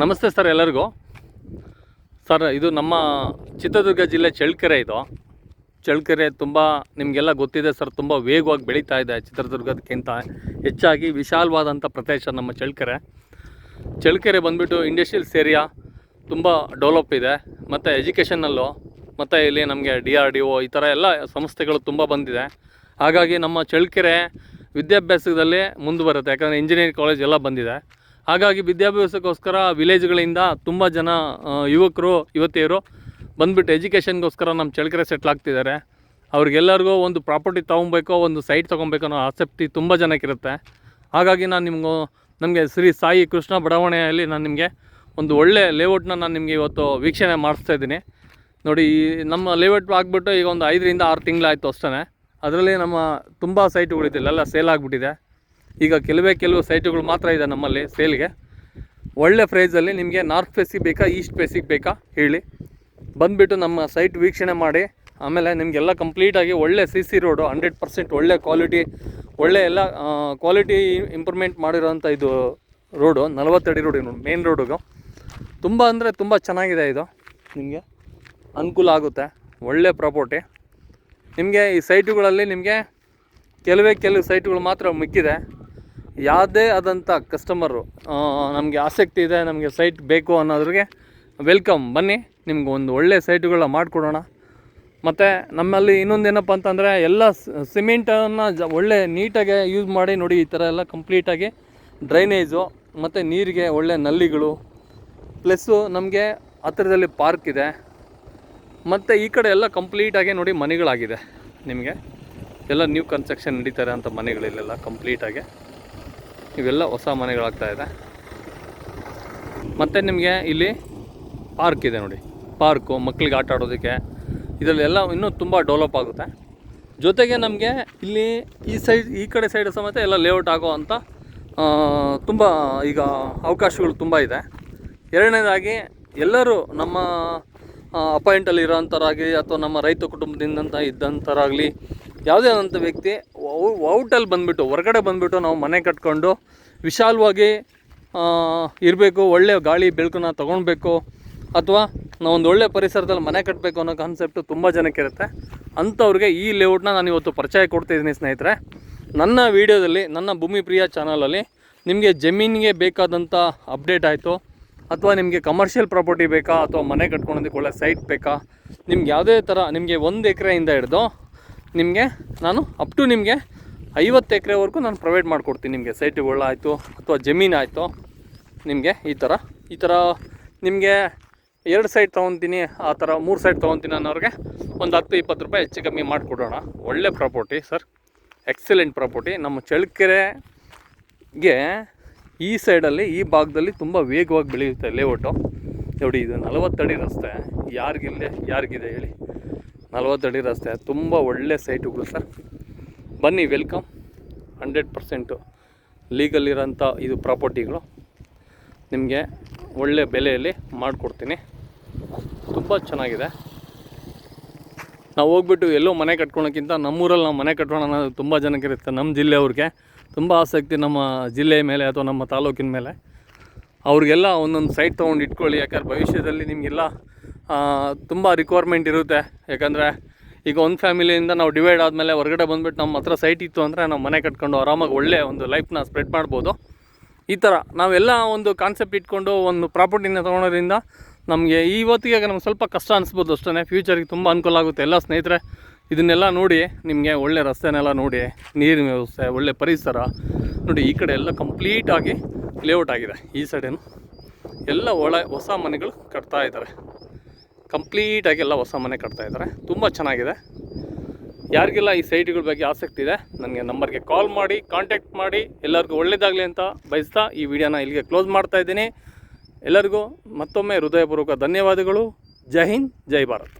ನಮಸ್ತೆ ಸರ್ ಎಲ್ಲರಿಗೂ. ಸರ್, ಇದು ನಮ್ಮ ಚಿತ್ರದುರ್ಗ ಜಿಲ್ಲೆ ಚಳ್ಳಕೆರೆ ಇದು. ಚಳ್ಳಕೆರೆ ತುಂಬ ನಿಮಗೆಲ್ಲ ಗೊತ್ತಿದೆ ಸರ್, ತುಂಬ ವೇಗವಾಗಿ ಬೆಳೀತಾ ಇದೆ ಚಿತ್ರದುರ್ಗದಕ್ಕಿಂತ ಹೆಚ್ಚಾಗಿ ವಿಶಾಲವಾದಂಥ ಪ್ರದೇಶ ನಮ್ಮ ಚಳ್ಳಕೆರೆ. ಚಳ್ಳಕೆರೆ ಬಂದುಬಿಟ್ಟು ಇಂಡಸ್ಟ್ರಿಯಲ್ಸ್ ಏರಿಯಾ ತುಂಬ ಡೆವಲಪ್ ಇದೆ. ಮತ್ತು ಎಜುಕೇಷನಲ್ಲೂ ಮತ್ತು ಇಲ್ಲಿ ನಮಗೆ ಡಿ ಆರ್ ಡಿ ಒ ಈ ಥರ ಎಲ್ಲ ಸಂಸ್ಥೆಗಳು ತುಂಬ ಬಂದಿದೆ. ಹಾಗಾಗಿ ನಮ್ಮ ಚಳ್ಳಕೆರೆ ವಿದ್ಯಾಭ್ಯಾಸದಲ್ಲಿ ಮುಂದುವರುತ್ತೆ ಯಾಕಂದರೆ ಇಂಜಿನಿಯರಿಂಗ್ ಕಾಲೇಜ್ ಎಲ್ಲ ಬಂದಿದೆ. ಹಾಗಾಗಿ ವಿದ್ಯಾಭ್ಯಾಸಕ್ಕೋಸ್ಕರ ವಿಲೇಜ್ಗಳಿಂದ ತುಂಬ ಜನ ಯುವಕರು, ಯುವತಿಯರು ಬಂದ್ಬಿಟ್ಟು ಎಜುಕೇಷನ್ಗೋಸ್ಕರ ನಮ್ಮ ಚಳ್ಳಕೆರೆ ಸೆಟ್ಲ್ ಆಗ್ತಿದ್ದಾರೆ. ಅವ್ರಿಗೆಲ್ಲರಿಗೂ ಒಂದು ಪ್ರಾಪರ್ಟಿ ತೊಗೊಬೇಕೋ, ಒಂದು ಸೈಟ್ ತೊಗೊಬೇಕೋ ಅನ್ನೋ ಆಸಕ್ತಿ ತುಂಬ ಜನಕ್ಕಿರುತ್ತೆ. ಹಾಗಾಗಿ ನಾನು ನಿಮಗೂ, ನಮಗೆ ಶ್ರೀ ಸಾಯಿ ಕೃಷ್ಣ ಬಡಾವಣೆಯಲ್ಲಿ ನಾನು ನಿಮಗೆ ಒಂದು ಒಳ್ಳೆ ಲೇಔಟ್ನ ನಾನು ನಿಮಗೆ ಇವತ್ತು ವೀಕ್ಷಣೆ ಮಾಡಿಸ್ತಾ ಇದ್ದೀನಿ. ನೋಡಿ, ಈ ನಮ್ಮ ಲೇಔಟ್ ಆಗಿಬಿಟ್ಟು ಈಗ ಒಂದು ಐದರಿಂದ ಆರು ತಿಂಗಳಾಯಿತು ಅಷ್ಟೇ ಅದರಲ್ಲಿ ನಮ್ಮ ತುಂಬ ಸೈಟ್ಗಳಿದ್ದಿಲ್ಲ ಎಲ್ಲ ಸೇಲ್ ಆಗಿಬಿಟ್ಟಿದೆ. ಈಗ ಕೆಲವೇ ಕೆಲವು ಸೈಟುಗಳು ಮಾತ್ರ ಇದೆ ನಮ್ಮಲ್ಲಿ ಸೇಲ್ಗೆ. ಒಳ್ಳೆ ಪ್ರೈಸಲ್ಲಿ ನಿಮಗೆ ನಾರ್ತ್ ಫೇಸಿಗೆ ಬೇಕಾ ಈಸ್ಟ್ ಫೇಸಿಗೆ ಬೇಕಾ ಹೇಳಿ. ಬಂದುಬಿಟ್ಟು ನಮ್ಮ ಸೈಟ್ ವೀಕ್ಷಣೆ ಮಾಡಿ. ಆಮೇಲೆ ನಿಮಗೆಲ್ಲ ಕಂಪ್ಲೀಟಾಗಿ ಒಳ್ಳೆ C C road hundred percent ಒಳ್ಳೆ ಕ್ವಾಲಿಟಿ ಒಳ್ಳೆ ಎಲ್ಲ ಕ್ವಾಲಿಟಿ ಇಂಪ್ರೂವ್ಮೆಂಟ್ ಮಾಡಿರೋಂಥ ಇದು ರೋಡು ನಲವತ್ತಡಿ ರೋಡ್ ಮೇನ್ ರೋಡಿಗೆ ತುಂಬ ಅಂದರೆ ತುಂಬ ಚೆನ್ನಾಗಿದೆ ಇದು. ನಿಮಗೆ ಅನುಕೂಲ ಆಗುತ್ತೆ. ಒಳ್ಳೆ ಪ್ರಾಪರ್ಟಿ ನಿಮಗೆ ಈ ಸೈಟುಗಳಲ್ಲಿ ನಿಮಗೆ ಕೆಲವೇ ಕೆಲವು ಸೈಟುಗಳು ಮಾತ್ರ ಮಿಕ್ಕಿದೆ. ಯಾವುದೇ ಆದಂಥ ಕಸ್ಟಮರು ನಮಗೆ ಆಸಕ್ತಿ ಇದೆ, ನಮಗೆ ಸೈಟ್ ಬೇಕು ಅನ್ನೋದ್ರಿಗೆ ವೆಲ್ಕಮ್ ಬನ್ನಿ, ನಿಮ್ಗೆ ಒಂದು ಒಳ್ಳೆ ಸೈಟುಗಳನ್ನ ಮಾಡಿಕೊಡೋಣ. ಮತ್ತು ನಮ್ಮಲ್ಲಿ ಇನ್ನೊಂದೇನಪ್ಪ ಅಂತಂದರೆ, ಎಲ್ಲ ಸಿಮೆಂಟನ್ನು ಜ, ಒಳ್ಳೆ ನೀಟಾಗಿ ಯೂಸ್ ಮಾಡಿ ನೋಡಿ, ಈ ಥರ ಎಲ್ಲ ಕಂಪ್ಲೀಟಾಗಿ ಡ್ರೈನೇಜು ಮತ್ತು ನೀರಿಗೆ ಒಳ್ಳೆ ನಲ್ಲಿಗಳು. ಪ್ಲಸ್ಸು ನಮಗೆ ಹತ್ತಿರದಲ್ಲಿ ಪಾರ್ಕ್ ಇದೆ. ಮತ್ತು ಈ ಕಡೆ ಎಲ್ಲ ಕಂಪ್ಲೀಟಾಗಿ ನೋಡಿ ಮನೆಗಳಾಗಿದೆ. ನಿಮಗೆ ಎಲ್ಲ ನ್ಯೂ ಕನ್ಸ್ಟ್ರಕ್ಷನ್ ನಡೀತಾರೆ ಅಂತ ಮನೆಗಳಿಲ್ಲೆಲ್ಲ ಕಂಪ್ಲೀಟಾಗಿ ಇವೆಲ್ಲ ಹೊಸ ಮನೆಗಳಾಗ್ತಾ ಇದೆ. ಮತ್ತು ನಿಮಗೆ ಇಲ್ಲಿ ಪಾರ್ಕ್ ಇದೆ ನೋಡಿ. ಪಾರ್ಕು ಮಕ್ಕಳಿಗೆ ಆಟ ಆಡೋದಕ್ಕೆ. ಇದರಲ್ಲೆಲ್ಲ ಇನ್ನೂ ತುಂಬ ಡೆವಲಪ್ ಆಗುತ್ತೆ. ಜೊತೆಗೆ ನಮಗೆ ಇಲ್ಲಿ ಈ ಸೈಡ್ ಈ ಕಡೆ ಸೈಡ್ ಸಮೇತ ಎಲ್ಲ ಲೇಔಟ್ ಆಗೋ ಅಂತ ತುಂಬ ಈಗ ಅವಕಾಶಗಳು ತುಂಬ ಇದೆ. ಎರಡನೇದಾಗಿ ಎಲ್ಲರೂ ನಮ್ಮ ಅಪಾಯಿಂಟಲ್ಲಿ ಇರೋಂಥರಾಗಲಿ ಅಥವಾ ನಮ್ಮ ರೈತ ಕುಟುಂಬದಿಂದಂತ ಇದ್ದಂಥರಾಗಲಿ ಯಾವುದೇ ಆದಂಥ ವ್ಯಕ್ತಿ ಔಟಲ್ಲಿ ಬಂದುಬಿಟ್ಟು, ಹೊರಗಡೆ ಬಂದುಬಿಟ್ಟು ನಾವು ಮನೆ ಕಟ್ಕೊಂಡು ವಿಶಾಲವಾಗಿ ಇರಬೇಕು ಒಳ್ಳೆಯ ಗಾಳಿ ಬೆಳಕನ್ನ ತೊಗೊಳ್ಬೇಕು, ಅಥವಾ ನಾವು ಒಂದು ಒಳ್ಳೆ ಪರಿಸರದಲ್ಲಿ ಮನೆ ಕಟ್ಟಬೇಕು ಅನ್ನೋ ಕಾನ್ಸೆಪ್ಟು ತುಂಬ ಜನಕ್ಕಿರುತ್ತೆ ಅಂಥವ್ರಿಗೆ ಈ ಲೇಔಟ್ನ ನಾನು ಇವತ್ತು ಪರಿಚಯ ಕೊಡ್ತಿದ್ದೀನಿ ಸ್ನೇಹಿತರೆ. ನನ್ನ ವಿಡಿಯೋದಲ್ಲಿ, ನನ್ನ ಭೂಮಿ ಪ್ರಿಯ ಚಾನಲಲ್ಲಿ ನಿಮಗೆ ಜಮೀನಿಗೆ ಬೇಕಾದಂಥ ಅಪ್ಡೇಟ್ ಆಯಿತು, ಅಥವಾ ನಿಮಗೆ ಕಮರ್ಷಿಯಲ್ ಪ್ರಾಪರ್ಟಿ ಬೇಕಾ, ಅಥವಾ ಮನೆ ಕಟ್ಕೊಳೋದಕ್ಕೆ ಒಳ್ಳೆ ಸೈಟ್ ಬೇಕಾ, ನಿಮ್ಗೆ ಯಾವುದೇ ಥರ ನಿಮಗೆ ಒಂದು ಎಕರೆಯಿಂದ ಹಿಡ್ದು ನಿಮಗೆ? ನಾನು? ಅಪ್ ಟು ನಿಮಗೆ? ಐವತ್ತು ಎಕರೆವರೆಗೂ ನಾನು ಪ್ರೊವೈಡ್ ಮಾಡಿಕೊಡ್ತೀನಿ ನಿಮಗೆ. ಸೈಟುಗಳಾಯಿತು ಅಥವಾ ಜಮೀನಾಯಿತು ನಿಮಗೆ ಈ ಥರ ಈ ಥರ ನಿಮಗೆ ಎರಡು ಸೈಟ್ ತೊಗೊತೀನಿ, ಆ ಥರ ಮೂರು ಸೈಟ್ ತೊಗೊತೀನಿ ಅನ್ನೋರಿಗೆ ಒಂದು ಹತ್ತು, ಇಪ್ಪತ್ತು ರೂಪಾಯಿ ಹೆಚ್ಚು ಕಮ್ಮಿ ಮಾಡಿಕೊಡೋಣ. ಒಳ್ಳೆ ಪ್ರಾಪರ್ಟಿ ಸರ್ ಎಕ್ಸಲೆಂಟ್ ಪ್ರಾಪರ್ಟಿ ನಮ್ಮ ಚಳ್ಳಕೆರೆಗೆ ಈ ಸೈಡಲ್ಲಿ ಈ ಭಾಗದಲ್ಲಿ ತುಂಬ ವೇಗವಾಗಿ ಬೆಳೆಯುತ್ತೆ ಲೇಔಟು ನೋಡಿ, ಇದು ನಲವತ್ತಡಿ ರಸ್ತೆ. ಯಾರಿಗಿಲ್ಲದೆ ಯಾರಿಗಿದೆ ಹೇಳಿ. ನಲವತ್ತಡಿ ರಸ್ತೆ. ತುಂಬ ಒಳ್ಳೆ ಸೈಟುಗಳು ಸರ್. ಬನ್ನಿ, ವೆಲ್ಕಮ್. ಹಂಡ್ರೆಡ್ ಪರ್ಸೆಂಟು ಲೀಗಲ್ ಇರೋಂಥ ಇದು ಪ್ರಾಪರ್ಟಿಗಳು. ನಿಮಗೆ ಒಳ್ಳೆ ಬೆಲೆಯಲ್ಲಿ ಮಾಡಿಕೊಡ್ತೀನಿ. ತುಂಬ ಚೆನ್ನಾಗಿದೆ. ನಾವು ಹೋಗ್ಬಿಟ್ಟು ಎಲ್ಲೋ ಮನೆ ಕಟ್ಕೊಳೋಕ್ಕಿಂತ ನಮ್ಮೂರಲ್ಲಿ ನಾವು ಮನೆ ಕಟ್ಟೋಣ ಅನ್ನೋದು ತುಂಬ ಜನಕ್ಕಿರುತ್ತೆ ನಮ್ಮ ಜಿಲ್ಲೆಯವ್ರಿಗೆ ತುಂಬ ಆಸಕ್ತಿ ನಮ್ಮ ಜಿಲ್ಲೆಯ ಮೇಲೆ ಅಥವಾ ನಮ್ಮ ತಾಲೂಕಿನ ಮೇಲೆ. ಅವ್ರಿಗೆಲ್ಲ ಒಂದೊಂದು ಸೈಟ್ ತೊಗೊಂಡು ಇಟ್ಕೊಳ್ಳಿ. ಯಾಕಂದ್ರೆ ಭವಿಷ್ಯದಲ್ಲಿ ನಿಮಗೆಲ್ಲ ತುಂಬ ರಿಕ್ವೈರ್ಮೆಂಟ್ ಇರುತ್ತೆ. ಯಾಕಂದರೆ ಈಗ ಒಂದು ಫ್ಯಾಮಿಲಿಯಿಂದ ನಾವು ಡಿವೈಡ್ ಆದಮೇಲೆ ಹೊರಗಡೆ ಬಂದುಬಿಟ್ಟು ನಮ್ಮ ಹತ್ರ ಸೈಟ್ ಇತ್ತು ಅಂದರೆ ನಾವು ಮನೆ ಕಟ್ಕೊಂಡು ಆರಾಮಾಗಿ ಒಳ್ಳೆ ಒಂದು ಲೈಫ್ನ ಸ್ಪ್ರೆಡ್ ಮಾಡ್ಬೋದು. ಈ ಥರ ನಾವೆಲ್ಲ ಒಂದು ಕಾನ್ಸೆಪ್ಟ್ ಇಟ್ಕೊಂಡು ಒಂದು ಪ್ರಾಪರ್ಟಿನ ತೊಗೊಳೋದ್ರಿಂದ ನಮಗೆ ಇವತ್ತಿಗೆ ನಮ್ಗೆ ಸ್ವಲ್ಪ ಕಷ್ಟ ಅನಿಸ್ಬೋದು ಅಷ್ಟೇ ಫ್ಯೂಚರಿಗೆ ತುಂಬ ಅನುಕೂಲ ಆಗುತ್ತೆ. ಎಲ್ಲ ಸ್ನೇಹಿತರೆ, ಇದನ್ನೆಲ್ಲ ನೋಡಿ ನಿಮಗೆ ಒಳ್ಳೆ ರಸ್ತೆನೆಲ್ಲ ನೋಡಿ, ನೀರಿನ ವ್ಯವಸ್ಥೆ, ಒಳ್ಳೆ ಪರಿಸರ ನೋಡಿ, ಈ ಕಡೆ ಎಲ್ಲ ಕಂಪ್ಲೀಟಾಗಿ ಲೇಔಟ್ ಆಗಿದೆ. ಈ ಸೈಡೇನು ಎಲ್ಲ ಒಳ ಹೊಸ ಮನೆಗಳು ಕಟ್ತಾ ಇದ್ದಾರೆ ಕಂಪ್ಲೀಟಾಗಿ ಎಲ್ಲ ಹೊಸ ಮನೆ ಕಟ್ತಾ ಇದ್ದಾರೆ. ತುಂಬ ಚೆನ್ನಾಗಿದೆ. ಯಾರಿಗೆಲ್ಲ ಈ ಸೈಟ್ಗಳ ಬಗ್ಗೆ ಆಸಕ್ತಿ ಇದೆ, ನನಗೆ ನಂಬರ್ಗೆ ಕಾಲ್ ಮಾಡಿ, ಕಾಂಟ್ಯಾಕ್ಟ್ ಮಾಡಿ, ಎಲ್ಲರಿಗೂ ಒಳ್ಳೇದಾಗಲಿ ಅಂತ ಬಯಸ್ತಾ ಈ ವಿಡಿಯೋನ ಇಲ್ಲಿಗೆ ಕ್ಲೋಸ್ ಮಾಡ್ತಾ ಇದ್ದೀನಿ. ಎಲ್ಲರಿಗೂ ಮತ್ತೊಮ್ಮೆ ಹೃದಯಪೂರ್ವಕ ಧನ್ಯವಾದಗಳು. ಜೈ ಹಿಂದ್, ಜೈ ಭಾರತ್.